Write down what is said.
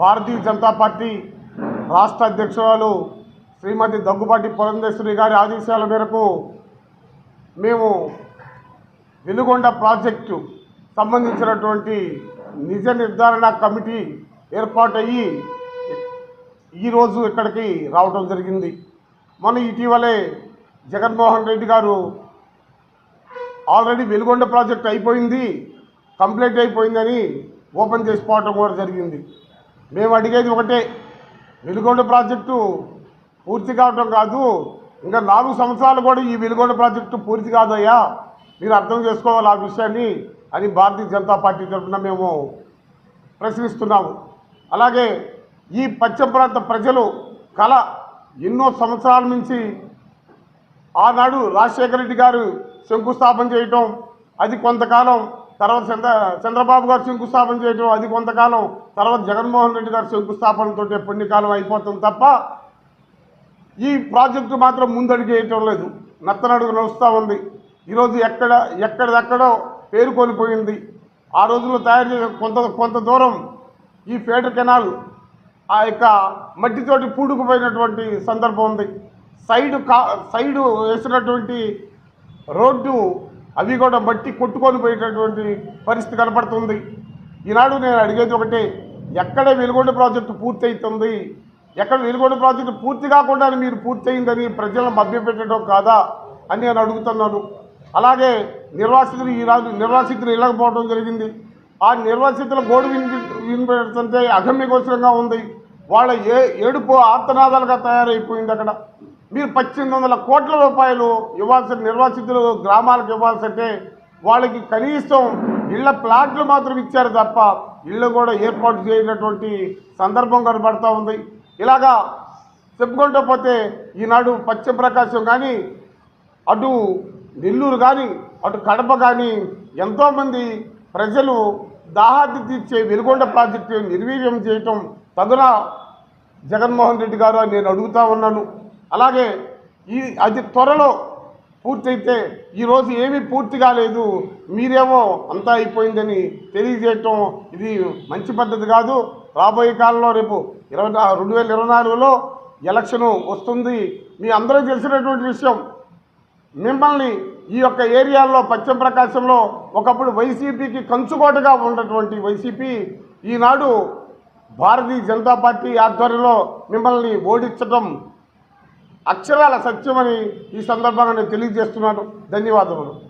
భారతీయ Janata party రాష్ట్ర అధ్యక్షురాలు శ్రీమతి దగ్గుబాటి పురంధేశ్వరి గారి ఆదేశాల మేరకు మేము వెలుగొండ ప్రాజెక్టు సంబంధించినటువంటి నిజ నిర్ధారణ కమిటీ ఏర్పాటయ్యి ఈరోజు ఇక్కడికి రావడం జరిగింది. మొన్న ఇటీవలే జగన్మోహన్ రెడ్డి గారు ఆల్రెడీ వెలుగొండ ప్రాజెక్ట్ అయిపోయింది కంప్లీట్ అయిపోయిందని ఓపెన్ చేసుకోవటం కూడా జరిగింది. మేము అడిగేది ఒకటే. వెలుగొండ ప్రాజెక్టు పూర్తి కావటం కాదు. ఇంకా నాలుగు సంవత్సరాలు కూడా ఈ వెలుగొండ ప్రాజెక్టు పూర్తి కాదయ్యా. మీరు అర్థం చేసుకోవాలి ఆ విషయాన్ని అని భారతీయ జనతా పార్టీ తరఫున మేము ప్రశ్నిస్తున్నాము. అలాగే ఈ పశ్చిమ ప్రాంత ప్రజలు కళ ఎన్నో సంవత్సరాల నుంచి ఆనాడు రాజశేఖర రెడ్డి గారు శంకుస్థాపన చేయటం అది కొంతకాలం తర్వాత చంద్ర చంద్రబాబు గారు శంకుస్థాపన చేయటం అది కొంతకాలం తర్వాత జగన్మోహన్ రెడ్డి గారు శంకుస్థాపనతో పుణ్యకాలం అయిపోతుంది తప్ప ఈ ప్రాజెక్టు మాత్రం ముందడిగేయటం లేదు. నత్తనడుగు నడుస్తూ ఉంది. ఈరోజు ఎక్కడ ఎక్కడెక్కడో పేరుకొనిపోయింది ఆ రోజుల్లో తయారు చేసిన కొంత కొంత దూరం ఈ ఫేటర్ కెనాల్ ఆ యొక్క మట్టితోటి పూడుకుపోయినటువంటి సందర్భం ఉంది. సైడ్ కా సైడు వేసినటువంటి రోడ్డు అవి కూడా మట్టి కొట్టుకొని పోయేటటువంటి పరిస్థితి కనపడుతుంది. ఈనాడు నేను అడిగేది ఒకటే ఎక్కడ వెలుగొండ ప్రాజెక్టు పూర్తి అవుతుంది ఎక్కడ వెలుగొండ ప్రాజెక్టు పూర్తి కాకుండా మీరు పూర్తి అయిందని ప్రజలను మభ్యపెట్టడం కాదా అని నేను అడుగుతున్నాను. అలాగే నిర్వాసితులు ఈనాడు నిర్వాసితులు ఇళ్ళకపోవడం జరిగింది. ఆ నిర్వాసితుల గోడు విని వినిపెడుతుంటే అగమ్యగోచరంగా ఉంది. వాళ్ళ ఏ ఏడుపు ఆర్తనాదాలుగా తయారైపోయింది అక్కడ. మీరు పద్దెనిమిది వందల కోట్ల రూపాయలు ఇవ్వాల్సిన నిర్వాసితులు గ్రామాలకు ఇవ్వాల్సింటే వాళ్ళకి కనీసం ఇళ్ళ ప్లాట్లు మాత్రం ఇచ్చారు తప్ప ఇళ్ళు కూడా ఏర్పాటు చేయనటువంటి సందర్భం కనబడుతూ ఉంది. ఇలాగా చెప్పుకుంటూ పోతే ఈనాడు పశ్చిమ ప్రకాశం కానీ అటు నెల్లూరు కానీ అటు కడప కానీ ఎంతోమంది ప్రజలు దాహాది తీర్చే వెలుగొండ ప్రాజెక్టు నిర్వీర్యం చేయటం తగున జగన్మోహన్ రెడ్డి గారు అని నేను అడుగుతా ఉన్నాను. అలాగే ఈ అది త్వరలో పూర్తయితే ఈరోజు ఏమీ పూర్తి కాలేదు మీరేమో అంతా అయిపోయిందని తెలియజేయటం ఇది మంచి పద్ధతి కాదు. రాబోయే కాలంలో రేపు ఇరవై రెండు వేల ఇరవై నాలుగులో ఎలక్షను వస్తుంది. మీ అందరూ తెలిసినటువంటి విషయం మిమ్మల్ని ఈ యొక్క ఏరియాల్లో పశ్చిమ ప్రకాశంలో ఒకప్పుడు వైసీపీకి కంచుకోటగా ఉన్నటువంటి వైసీపీ ఈనాడు భారతీయ జనతా పార్టీ ఆధ్వర్యంలో మిమ్మల్ని ఓడించడం అక్షరాల సత్యమని ఈ సందర్భంగా నేను తెలియజేస్తున్నాను. ధన్యవాదములు.